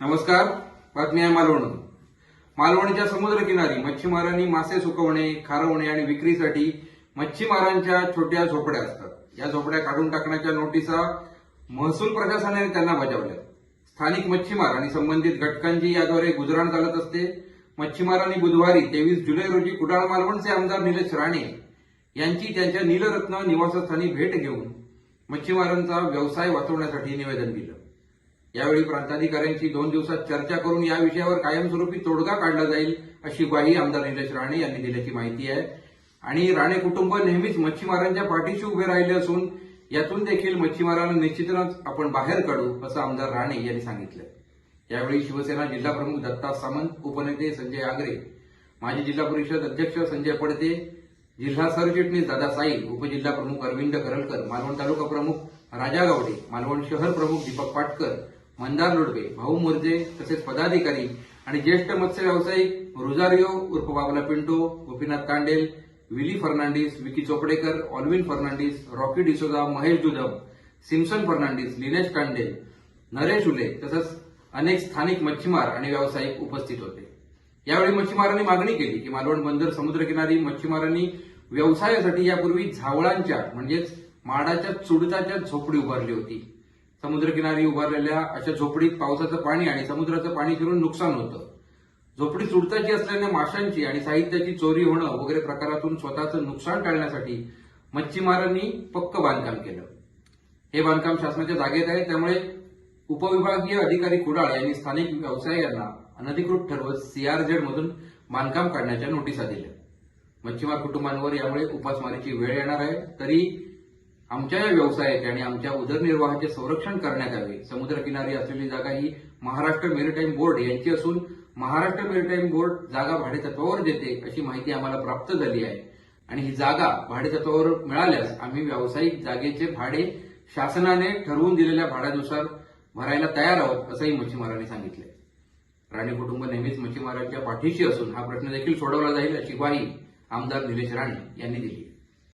नमस्कार बातमी आहे मालवण. मालवणच्या समुद्रकिनारी मच्छीमारांनी मासे सुकवणे खारवणे आणि विक्रीसाठी मच्छीमारांच्या छोट्या झोपड्या असतात. या झोपड्या काढून टाकण्याच्या नोटिसा महसूल प्रशासनाने त्यांना बजावल्या. स्थानिक मच्छीमार आणि संबंधित घटकांची याद्वारे गुजराण चालत असते. मच्छीमारांनी बुधवारी तेवीस जुलै रोजी कुडाळ मालवणचे आमदार निलेश राणे यांची त्यांच्या नीलरत्न निवासस्थानी भेट घेऊन मच्छीमारांचा व्यवसाय वाचवण्यासाठी निवेदन दिलं. यावेळी प्रांताधिकाऱ्यांशी दोन दिवसात चर्चा करून या विषयावर कायमस्वरूपी तोडगा काढला जाईल अशी ग्वाही आमदार निलेश राणे यांनी दिल्याची माहिती आहे. आणि राणे कुटुंब नेहमीच मच्छीमारांच्या पाठीशी उभे राहिले असून यातून देखील मच्छीमारांना निश्चितच आपण बाहेर काढू असं आमदार राणे यांनी सांगितलं. यावेळी शिवसेना जिल्हा प्रमुख दत्ता सामंत उपनेते संजय आगरे माजी जिल्हा परिषद अध्यक्ष संजय पडते जिल्हा सरचिटणीस दादा साईल उपजिल्हा प्रमुख अरविंद करलकर मालवण तालुका प्रमुख राजा गावडे मालवण शहर प्रमुख दीपक पाटकर मंदार लोडबे भाऊ मोर्जे तसेच पदाधिकारी आणि ज्येष्ठ मत्स्य व्यावसायिक रोजारिओ उर्फ बाबला पिंटो गोपीनाथ कांडेल विली फर्नांडिस विकी चोपडेकर ऑल्विन फर्नांडिस रॉकी डिसोजा महेश जुदम सिम्सन फर्नांडिस लिनेश कांडेल नरेश उले तसंच अनेक स्थानिक मच्छीमार आणि व्यावसायिक उपस्थित होते. यावेळी मच्छीमारांनी मागणी केली की मालवण बंदर समुद्रकिनारी मच्छीमारांनी व्यवसायासाठी यापूर्वी झावळांच्या म्हणजेच माडाच्या चुडताच्या झोपडी उभारली होती. समुद्रकिनारी उभारलेल्या अशा झोपडीत पावसाचं पाणी आणि समुद्राचं पाणी फिरून नुकसान होतं. झोपडी सुडताची असल्याने माशांची आणि साहित्याची चोरी होणं वगैरे प्रकारातून स्वतःचं नुकसान टाळण्यासाठी मच्छीमारांनी पक्क बांधकाम केलं. हे बांधकाम शासनाच्या जागेत आहे त्यामुळे उपविभागीय अधिकारी कुडाळ यांनी स्थानिक व्यवसायांना अनधिकृत ठरवत सीआरझेड मधून बांधकाम काढण्याच्या नोटिसा दिल्या. मच्छीमार कुटुंबांवर यामुळे उपासमारीची वेळ येणार आहे तरी आमच्या या व्यवसायाचे आणि आमच्या उदरनिर्वाहाचे संरक्षण करण्यात यावे समुद्रकिनारी असलेली जागा ही महाराष्ट्र मेरिटाईम बोर्ड यांची असून महाराष्ट्र मेरिटाईम बोर्ड जागा भाडेतत्वावर देते अशी माहिती आम्हाला प्राप्त झाली आहे. आणि ही जागा भाडेतत्वावर मिळाल्यास आम्ही व्यावसायिक जागेचे भाडे शासनाने ठरवून दिलेल्या भाड्यानुसार भरायला तयार आहोत असंही मच्छीमारांनी सांगितले राणे कुटुंब नेहमीच मच्छीमारांच्या पाठीशी असून हा प्रश्न देखील सोडवला जाईल अशी ग्वाही आमदार निलेश राणे यांनी दिली